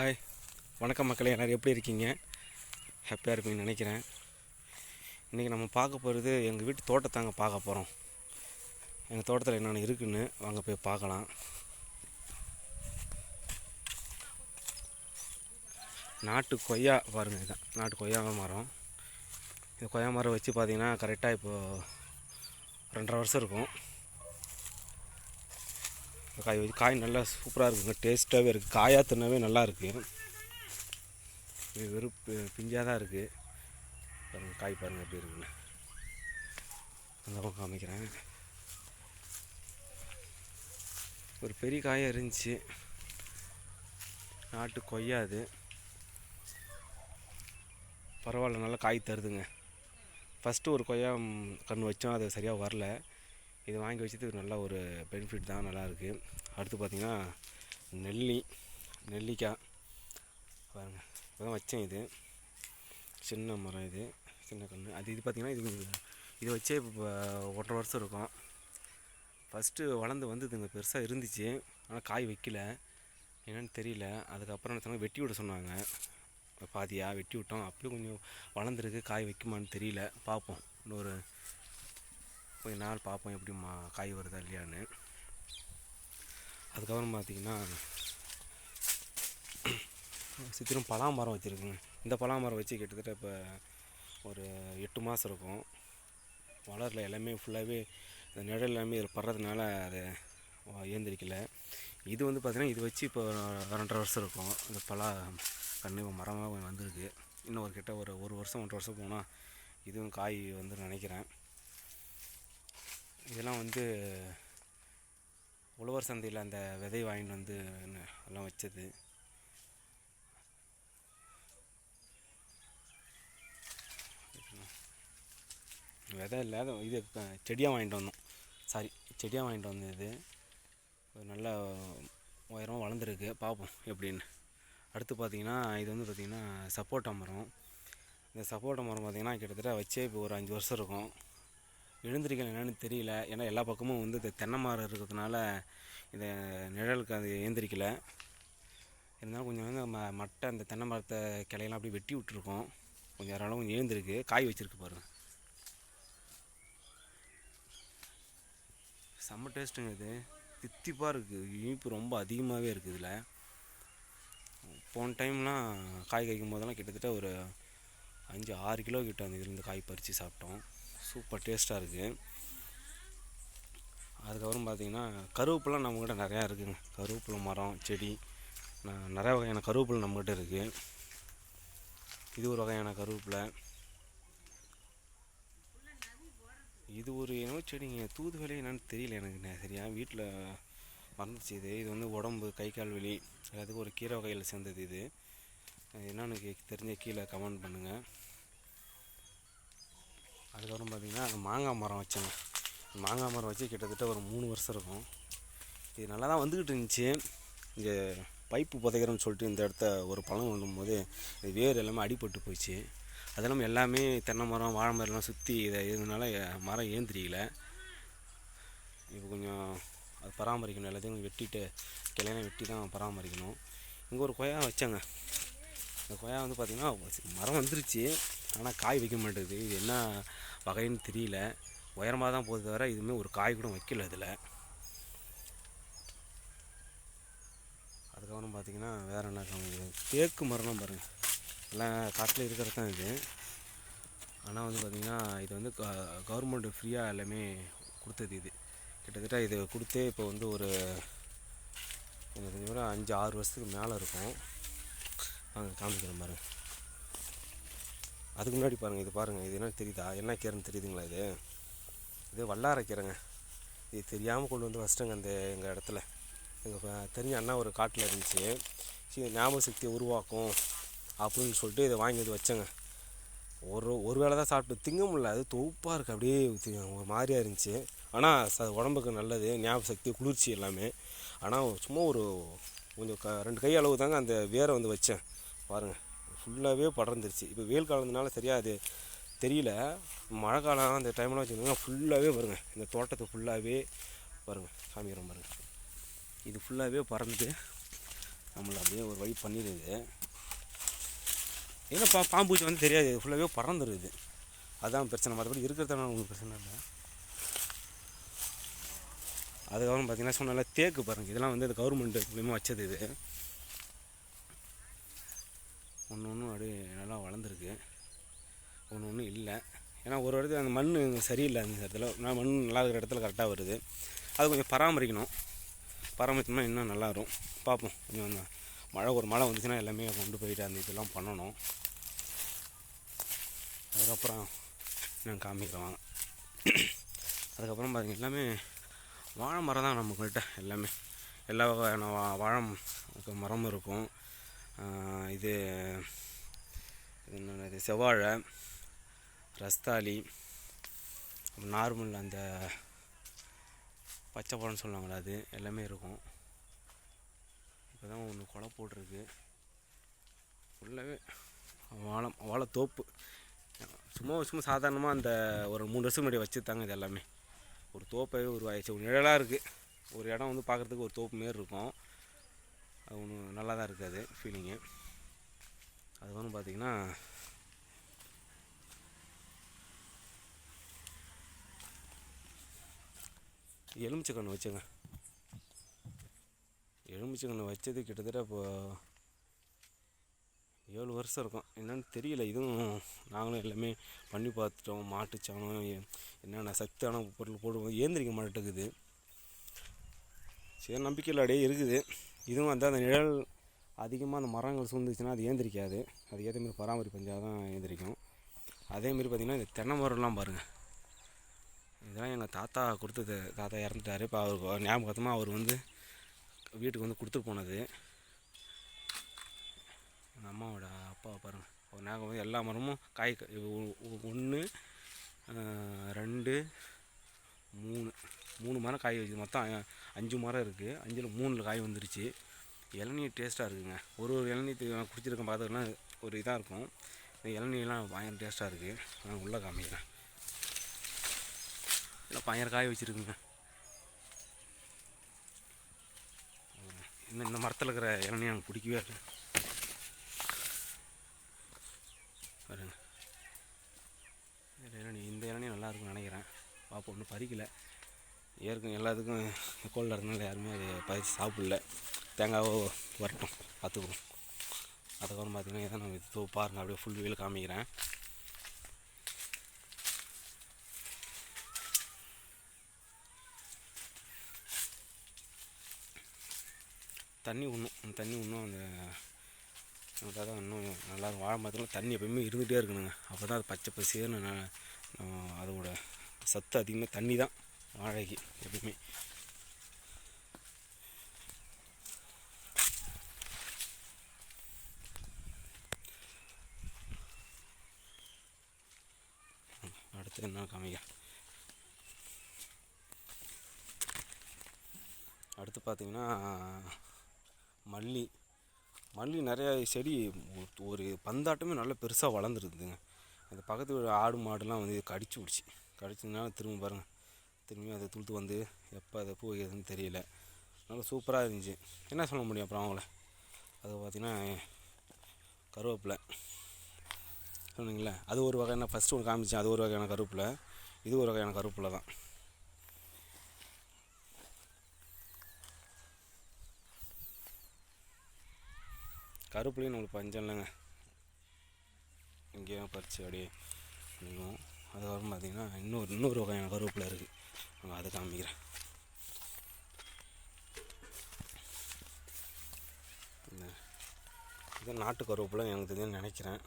Hi வணக்கம் மக்களே எல்லோரும் எப்படி இருக்கீங்க? ஹாப்பியாக இருப்பீங்கன்னு நினைக்கிறேன். இன்றைக்கி நம்ம பார்க்க போகிறது எங்கள் வீட்டு தோட்டத்தாங்க பார்க்க போகிறோம் எங்கள் தோட்டத்தில் என்னென்ன இருக்குன்னு வாங்க போய் பார்க்கலாம். நாட்டு கொய்யா பாருங்கள் இதுதான் நாட்டு கொய்யா மரம். இந்த கொய்யா மரம் வச்சு பார்த்தீங்கன்னா கரெக்டாக இப்போது ரெண்டரை வருஷம் இருக்கும். காய் வச்சு காய் நல்லா சூப்பராக இருக்குங்க. டேஸ்ட்டாகவே இருக்குது காயாக தின்னவே நல்லா இருக்குது வெறும் பிஞ்சாக தான் இருக்குது பாருங்கள் காய் பாருங்கள் எப்படி இருக்குன்னு. அந்த பக்கம் காமிக்கிறேன். ஒரு பெரிய காயாக இருந்துச்சு. நாட்டு கொய்யா அது. பரவாயில்ல நல்லா காய் தருதுங்க. ஃபஸ்ட்டு ஒரு கொய்யா கன்று வச்சோம் அது சரியாக வரல. இது வாங்கி வச்சதுக்கு நல்ல ஒரு பெனிஃபிட் தான் நல்லாயிருக்கு அடுத்து பார்த்தீங்கன்னா நெல்லி நெல்லிக்காய். பாருங்கள் இப்போ தான் வச்சேன் இது. சின்ன மரம் இது சின்ன கன்று. அது இது பார்த்திங்கன்னா இது இது வச்சே இப்போ ஒன்றரை வருஷம் இருக்கும். ஃபஸ்ட்டு வளர்ந்து வந்ததுங்க பெருசாக இருந்துச்சு. ஆனால் காய் வைக்கல. என்னென்னு தெரியல. அதுக்கப்புறம் என்ன சொன்னாங்க வெட்டி விட சொன்னாங்க. பாதியாக வெட்டி விட்டோம். அப்படியே கொஞ்சம் வளர்ந்துருக்கு. காய் வைக்குமான்னு தெரியல. பார்ப்போம் இன்னொரு கொஞ்ச நாள் பார்ப்போம் எப்படி மா காய் வருதா இல்லையான்னு. அதுக்கப்புறம் பார்த்தீங்கன்னா சித்திரம் பலா மரம் வச்சுருக்குங்க. இந்த பலா மரம் வச்சு கிட்டத்தட்ட இப்போ ஒரு எட்டு மாதம் இருக்கும். வளரல எல்லாமே ஃபுல்லாகவே இந்த நிழல் எல்லாமே இதில் படுறதுனால அது ஏந்திரிக்கல இது வந்து பார்த்திங்கன்னா இது வச்சு இப்போ ரெண்டரை வருஷம் இருக்கும். இந்த பலா கன்று மரமாக வந்திருக்கு. இன்னும் ஒரு கிட்ட ஒரு ஒரு வருஷம் ஒன்றரை வருஷம் போனால் இதுவும் காய் வந்து நினைக்கிறேன். இதெல்லாம் வந்து உழவர் சந்தையில் அந்த விதை வாங்கிட்டு வந்து எல்லாம் வச்சது. விதை இல்லாத இது செடியாக வாங்கிட்டு வந்தோம். சாரி செடியாக வாங்கிட்டு வந்தது. ஒரு நல்ல உயரமாக வளர்ந்துருக்கு. பார்ப்போம் எப்படின்னு. அடுத்து பார்த்தீங்கன்னா இது வந்து பார்த்திங்கன்னா சப்போட்டா மரம். இந்த சப்போட்டா மரம் பார்த்திங்கன்னா கிட்டத்தட்ட வச்சே இப்போ ஒரு அஞ்சு வருஷம் இருக்கும். எழுந்திரிகள் என்னென்னு தெரியல. ஏன்னா எல்லா பக்கமும் வந்து இந்த தென்னை மரம் இருக்கிறதுனால இந்த நிழலுக்கு அது எழுந்திரிக்கல இருந்தாலும் கொஞ்சம் வந்து ம மட்டை அந்த தென்னை மரத்தை கிளையெல்லாம் அப்படியே வெட்டி விட்டுருக்கோம். கொஞ்சம் யாராலும் கொஞ்சம் எழுந்திருக்கு. காய் வச்சுருக்கு பாருங்கள் செம்ம டேஸ்ட்டுங்க இது. தித்திப்பாக இருக்குது இனிப்பு ரொம்ப அதிகமாகவே இருக்குது இதில். போன டைம்லாம் காய் காய்க்கும் போதெல்லாம் கிட்டத்தட்ட ஒரு அஞ்சு ஆறு கிலோ கிட்ட அந்த இதுலேருந்து காய் பறித்து சாப்பிட்டோம். சூப்பர் டேஸ்ட்டாக இருக்குது அதுக்கப்புறம் பார்த்தீங்கன்னா கருவேப்பிலாம் நம்மக்கிட்ட நிறையா இருக்குங்க. கருவேப்பிலை மரம் செடி ந- நிறைய வகையான கருவேப்பிலை நம்மக்கிட்ட இருக்குது இது ஒரு வகையான கருவேப்பிலை. இது ஒரு என்னவோ செடிங்க தூதுவளை என்னன்னு தெரியல எனக்கு சரியாக சரியா? வீட்டில் மறந்துச்சு இது. இது வந்து உடம்பு கை கால் வலி எல்லாத்துக்கும் ஒரு கீரை வகையில் சேர்ந்தது இது. என்னன்னு கே- தெரிஞ்ச கீழே கமெண்ட் பண்ணுங்கள் அதுக்கப்புறம் பார்த்தீங்கன்னா அந்த மாங்காய் மரம் வச்சேங்க. மாங்காய் மரம் வச்சு கிட்டத்தட்ட ஒரு மூணு வருஷம் இருக்கும். இது நல்லா தான் வந்துக்கிட்டு இருந்துச்சு. இங்கே பைப்பு புதைக்கிறோன்னு சொல்லிட்டு இந்த இடத்த ஒரு பழம் விழும்போது இது வேர் எல்லாமே அடிபட்டு போச்சு அது இல்லாமல் எல்லாமே தென்னை மரம் வாழை மரம்லாம் சுற்றி இதை இதனால மரம் ஏந்திரிக்கல இப்போ கொஞ்சம் அது பராமரிக்கணும். எல்லாத்தையும் கொஞ்சம் வெட்டிட்டு கிளையெல்லாம் வெட்டி தான் பராமரிக்கணும். இங்கே ஒரு கொயா வச்சாங்க. இந்த கொயா வந்து பார்த்திங்கன்னா மரம் வந்துருச்சு. ஆனால் காய் வைக்க மாட்டேங்குது. இது என்ன வகைன்னு தெரியல. உயரமாக தான் போகுது தவிர இதுவுமே ஒரு காய் கூட வைக்கல இதில். அதுக்கப்புறம் பார்த்தீங்கன்னா வேறு என்ன காமிக்குது தேக்கு மரம்லாம் பாருங்கள் எல்லாம் காட்டில் இருக்கிறது தான் இது. ஆனால் வந்து பார்த்திங்கன்னா இது வந்து கவர்மெண்ட் ஃப்ரீயாக எல்லாமே கொடுத்தது இது. கிட்டத்தட்ட இது கொடுத்தே இப்போ வந்து ஒரு எனக்கு தெரிஞ்ச அஞ்சு ஆறு வருஷத்துக்கு மேலே இருக்கும். நாங்கள் காமிக்கிற மாதிரி அதுக்கு முன்னாடி பாருங்கள் இது பாருங்கள் இது என்ன தெரியுதா? என்ன கீரைன்னு தெரியுதுங்களா இது? இது வல்லாரை கீரைங்க. இது தெரியாமல் கொண்டு வந்து வச்சிட்டேங்க அந்த எங்கள் இடத்துல. எங்கள் தெரிஞ்ச அண்ணா ஒரு காட்டில் இருந்துச்சு. சரி ஞாபக சக்தியை உருவாக்கும் அப்படின்னு சொல்லிட்டு இதை வாங்கி வந்து வச்சேங்க. ஒரு ஒரு வேளை தான் சாப்பிட்டு திங்க முடியல. அது தொகுப்பாக இருக்குது அப்படியே ஒரு மாதிரியாக இருந்துச்சு. ஆனால் ச உடம்புக்கு நல்லது ஞாபக சக்தி குளிர்ச்சி எல்லாமே. ஆனால் சும்மா ஒரு கொஞ்சம் க ரெண்டு கை அளவு தாங்க அந்த வேரை வந்து வச்சேன். பாருங்கள் ஃபுல்லாகவே படர்ந்துருச்சு. இப்போ வெயில் காலத்தினால சரியாக அது தெரியல. மழை காலம் அந்த டைம்லாம் வச்சுக்கோங்க ஃபுல்லாகவே வருங்க. இந்த தோட்டத்தை ஃபுல்லாகவே பாருங்கள் காமிக்கிறோம் பாருங்க. இது ஃபுல்லாகவே பறந்து நம்மளை அப்படியே ஒரு வழி பண்ணிடுது. ஏன்னா பா பாம்பூச்சி வந்து தெரியாது. ஃபுல்லாகவே பறந்துருது. அதான் பிரச்சனை. மற்றபடி இருக்கிறதான ஒன்றும் பிரச்சனை இல்லை. அதுக்கப்புறம் பார்த்தீங்கன்னா சொன்னால தேக்கு பாருங்கள் இதெல்லாம் வந்து இந்த கவர்மெண்ட் மூலியமாக வச்சது இது. ஒன்று ஒன்றும் அப்படியே நல்லா வளர்ந்துருக்கு. ஒன்று ஒன்றும் இல்லை. ஏன்னா ஒரு இடத்துல அந்த மண் சரியில்லை அந்த இடத்துல. நான் மண் நல்லா இருக்கிற இடத்துல கரெக்டாக வருது. அது கொஞ்சம் பராமரிக்கணும். பராமரிச்சோம்னா இன்னும் நல்லா வரும். பார்ப்போம். கொஞ்சம் அந்த மழை ஒரு மழை வந்துச்சுன்னா எல்லாமே கொண்டு போயிட்டு அந்த இதெல்லாம் பண்ணணும். அதுக்கப்புறம் நான் காமிக்கிறேன் அதுக்கப்புறம் பாருங்க எல்லாமே வாழை மரம் தான் நம்மக்கிட்ட எல்லாமே. எல்லா வகையான வா வாழை மரமும் இருக்கும். இது என்னது செவ்வாழை ரஸ்தாளி நார்மல் அந்த பச்சை பழம்னு சொல்லுவாங்களே அது எல்லாமே இருக்கும். இப்போ தான் ஒன்று கொலை போட்டிருக்கு. ஃபுல்லாகவே வாழை வாழைத்தோப்பு சும்மா சும்மா சாதாரணமாக அந்த ஒரு மூணு வருஷம் முன்னாடி வச்சுருந்தாங்க இது எல்லாமே. ஒரு தோப்பாகவே உருவாயிடுச்சு. ஒரு நிழலாக இருக்குது ஒரு இடம் வந்து பார்க்குறதுக்கு ஒரு தோப்பு மாரி இருக்கும். அது ஒன்றும் நல்லா தான் இருக்குது அது ஃபீலிங்கு அது வந்து பார்த்திங்கன்னா எலுமிச்சை கன்று வச்சுங்க. எலுமிச்சை கன்று வச்சது கிட்டத்தட்ட இப்போ ஏழு வருஷம் இருக்கும். என்னன்னு தெரியல இதுவும் நாங்களும் எல்லாமே பண்ணி பார்த்துட்டோம் மாட்டுச்சாணம் எ- என்னென்ன சத்தான பொருள் போடுவோம் ஏந்திரிக்க மாட்டேங்குது. சரி நம்பிக்கையில் அப்படியே இருக்குது. இதுவும் வந்து அந்த நிழல் அதிகமாக அந்த மரங்கள் சூழ்ந்துச்சுன்னா அது ஏந்திரிக்காது. அதுக்கேற்ற மாதிரி பராமரிப்பு செஞ்சால் தான் ஏந்திரிக்கும் அதேமாரி பார்த்திங்கன்னா இந்த தென்னை மரம்லாம் பாருங்கள் இதெல்லாம் எங்கள் தாத்தா கொடுத்தது. தாத்தா இறந்துட்டாரு. இப்போ அவர் ஞாபகத்தமாக அவர் வந்து வீட்டுக்கு வந்து கொடுத்துட்டு போனது. எங்கள் அம்மாவோட அப்பாவை பாருங்க. ஒரு ஞாபகம் வந்து எல்லா மரமும் காய் ஒன்று ரெண்டு மூணு. மூணு மரம் காய் வச்சு மொத்தம் அஞ்சு மரம் இருக்குது அஞ்சில் மூணில் காய் வந்துருச்சு. இளநீ டேஸ்ட்டாக இருக்குங்க. ஒரு ஒரு இளநீ குடிச்சிருக்கேன் பார்த்தோன்னா ஒரு இதாக இருக்கும். இந்த இளநீலாம் பயங்கர டேஸ்ட்டாக இருக்குது நான் உள்ளே காமிக்கிறேன் இல்லை பயங்கர காய் வச்சுருக்குங்க. இன்னும் இந்த மரத்தில் இருக்கிற இளநீ எனக்கு பிடிக்கவே இல்லை. பாருங்க. இந்த இளநீ இந்த இளநீ நல்லா இருக்கும்னு நினைக்கிறேன். பார்ப்போம் ஒன்றும் பறிக்கலை. ஏற்கனவே எல்லாத்துக்கும் கோல்டாக இருந்தனால யாருமே அது பறித்து சாப்பிடல. தேங்காவோ வரட்டும் பார்த்துக்குவோம் அதுக்கப்புறம் பார்த்தீங்கன்னா இதை நம்ம இது பாருங்கள் அப்படியே ஃபுல் வீல் காமிக்கிறேன். தண்ணி ஒன்றும் தண்ணி ஒன்றும் அந்த தான் இன்னும் நல்லா வாழை மரத்தில் தண்ணி எப்பயுமே இருந்துகிட்டே இருக்கணுங்க. அப்போ தான் அது பச்சை பசியாக அதோட சத்து அதிகமாக தண்ணி தான் வாழைக்கு எப்பயுமே. அடுத்து என்ன காமிக்க அடுத்து பார்த்தீங்கன்னா மல்லி. மல்லி நிறையா செடி ஒரு- ஒரு பந்தாட்டமே நல்லா பெருசாக வளர்ந்துருக்குதுங்க அந்த பக்கத்து வீடு ஆடு மாடுலாம் வந்து கடிச்சு விடுச்சு கடிச்சதுனால திரும்ப பாருங்கள் திரும்பி அதை துளுத்து வந்து எப்போ அதை பூ வைக்கிறதுன்னு தெரியல. நல்லா சூப்பராக இருந்துச்சு. என்ன சொல்ல முடியும் அப்புறம் அவங்கள? அது பார்த்திங்கன்னா கருவேப்பிலை. சொன்னீங்களே அது ஒரு வகையான ஃபஸ்ட்டு ஒன்று காமிச்சேன் அது ஒரு வகையான கருவேப்பிலை. இது ஒரு வகையான கருவேப்பிலை தான். கருப்புலையும் நம்மளுக்கு பஞ்சம் இல்லைங்க. இங்கேயும் பறித்து அப்படியே பண்ணிக்குவோம். அதுக்கப்புறம் பார்த்தீங்கன்னா இன்னொரு இன்னொரு வகையான கருவேப்பிலை இருக்குது அதை காமிக்கிறேன். இந்த இது நாட்டு கருவேப்பிலை எனக்கு தெரியும்னு நினைக்கிறேன்.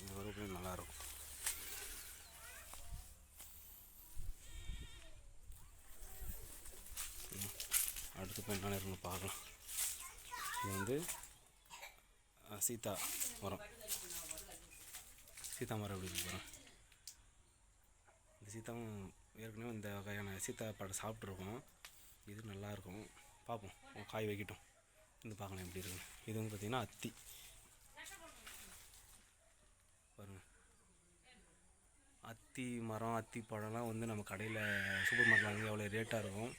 இந்த கருவேப்பிலை நல்லாயிருக்கும் அடுத்து போய் என்ன இருக்குன்னு பார்க்கலாம். இது வந்து சீதா மரம் சீதா மரம் எப்படி இருக்கு இந்த சீதாவும் ஏற்கனவே இந்த வகையான சீதா பழம் சாப்பிட்ருக்கோம். இது நல்லாயிருக்கும். பார்ப்போம். காய் வைக்கட்டும். இது பார்க்கலாம் எப்படி இருக்குன்னு. இது வந்து பார்த்திங்கன்னா அத்தி. பாருங்க. அத்தி மரம் அத்தி பழம்லாம் வந்து நம்ம கடையில் சூப்பர் மார்க்கெட்டில் வந்து எவ்வளோ ரேட்டாக இருக்கும்.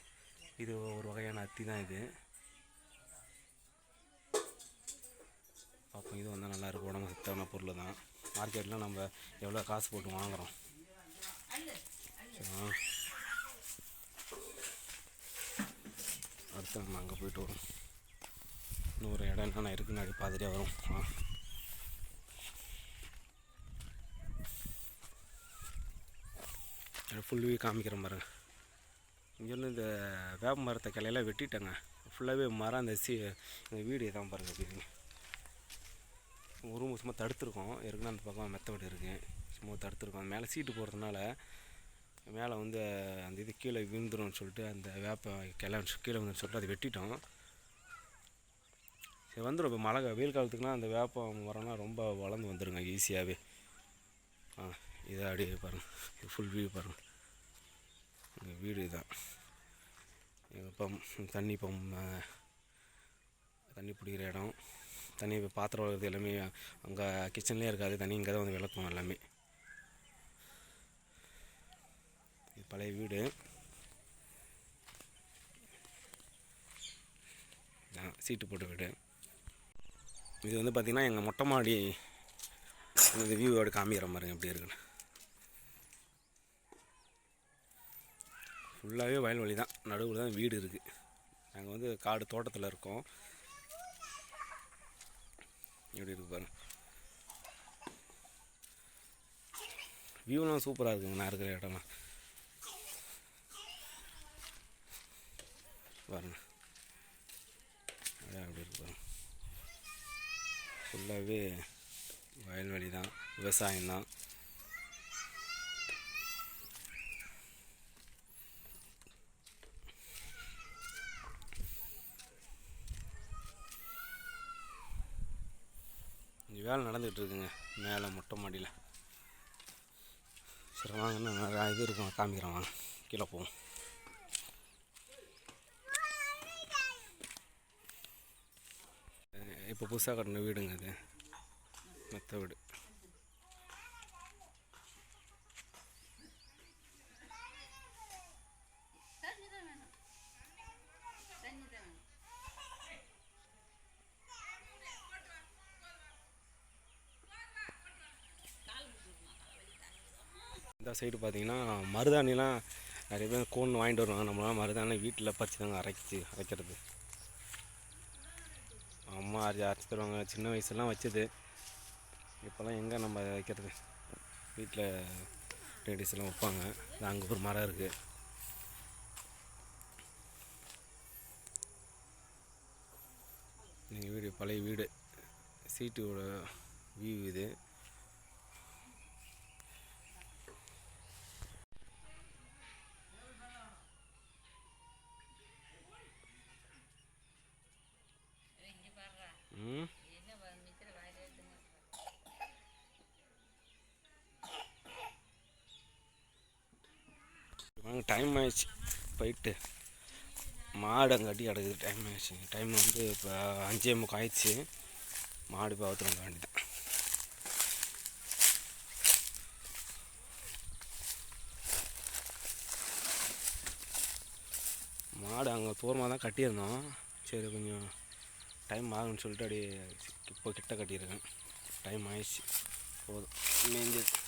இது ஒரு வகையான அத்தி தான் இது. பார்ப்போம். இது வந்து நல்லாயிருக்கும். உடம்பு சத்தான பொருள் தான். மார்க்கெட்டில் நம்ம எவ்வளோ காசு போட்டு வாங்குகிறோம் அடுத்து நம்ம அங்கே போயிட்டு வரும். இன்னொரு இடம் என்னென்ன இருக்குன்னு அப்படி பார்த்துட்டே வரும். ஆ ஃபுல் வியூ காமிக்கிறேன் பாருங்க. இங்கேருந்து இந்த வேப்ப மரத்தை கிளையெல்லாம் வெட்டிட்டேங்க. ஃபுல்லாகவே மரம் அந்த சி இந்த வீடு தான் பாருங்கள் அப்படின்னு ஒரு ரூம் சும்மா தடுத்துருக்கோம். ஏற்கனவே அந்த பக்கம் மெத்த வீடு இருக்குது சும்மா தடுத்துருக்கோம். மேலே சீட்டு போடுறதுனால மேலே வந்து அந்த இது கீழே விழுந்துரும்னு சொல்லிட்டு அந்த வேப்ப கிளை கீழே வந்துன்னு சொல்லிட்டு அதை வெட்டிட்டோம். சரி வந்துடும் இப்போ மழை வெயில் காலத்துக்குலாம் அந்த வேப்பம் மரம்லாம் ரொம்ப வளர்ந்து வந்துடுங்க ஈஸியாகவே. ஆ இதை அப்படியே பாருங்கள் ஃபுல் வியூ பாருங்கள் எங்கள் வீடு இதுதான் எங்கள் பம் தண்ணி பம் தண்ணி பிடிக்கிற இடம். தண்ணி பாத்திரம் வளர்க்குறது எல்லாமே அங்கே கிச்சன்லேயே இருக்காது. தண்ணி இங்கே தான் வந்து விளக்கும் எல்லாமே. இது பழைய வீடு. சீட்டு போட்ட வீடு. இது வந்து பார்த்திங்கன்னா எங்கள் மொட்டை மாடி இந்த வியூவோட காமிக்கிற மாதிரி எப்படி இருக்குன்னு. ஃபுல்லாகவே வயல்வெளி தான் நடுவில் தான் வீடு இருக்குது நாங்கள் வந்து காடு தோட்டத்தில் இருக்கோம். எப்படி இருக்கு பாருங்க. வியூலாம் சூப்பராக இருக்குங்க நான் இருக்கிற இடம்லாம். பாருங்க. அதான் அப்படி இருக்கு பாருங்க. ஃபுல்லாகவே வயல்வெளி தான் விவசாயம் வேலை நடந்துகிட்டு இருக்குங்க மேலே மொட்டை மாடியில். சரி வாங்க இன்னும் நிறையா இது இருக்கும்? காமிக்கிறேன் வாங்க. கீழே போவோம். இப்போ புதுசாக கட்டின வீடுங்க அது மெத்த வீடு தண்ணி தான் வேணும் தண்ணி தான் வேணும் இந்த சைடு பார்த்தீங்கன்னா மருதாணிலாம் நிறைய பேர் கோன் வாங்கிட்டு வருவாங்க. நம்மளாம் மருதாணி வீட்டில் பறிச்சு தாங்க அரைச்சி அரைக்கிறது. அம்மா அரைச்சி அரைச்சி தருவாங்க. சின்ன வயசுலாம் வச்சது. இப்போல்லாம் எங்கே நம்ம வைக்கிறது? வீட்டில் லேடிஸ்லாம் வைப்பாங்க. அங்கே ஒரு மரம் இருக்குது எங்கள் வீடு பழைய வீடு. சீட்டோட வியூ இது இங்கே பாடுறா ம் என்ன மிச்சத்தில் வாயில் எடுத்துங்க வாங்க டைம் ஆயிடுச்சு. போயிட்டு மாடு அங்கே கட்டி கிடக்குது டைம் ஆயிடுச்சு. டைம் வந்து இப்போ அஞ்சே முக்கம் ஆயிடுச்சு. மாடு இப்போ அவுத்துட்டு வந்த மாடு அங்கே தூரமாக தான் கட்டியிருந்தோம். சரி கொஞ்சம் டைம் ஆகும்னு சொல்லிட்டு அப்படியே இப்போ கிட்ட கட்டியிருக்கேன். டைம் ஆயிடுச்சு. போதும். மேஞ்சது.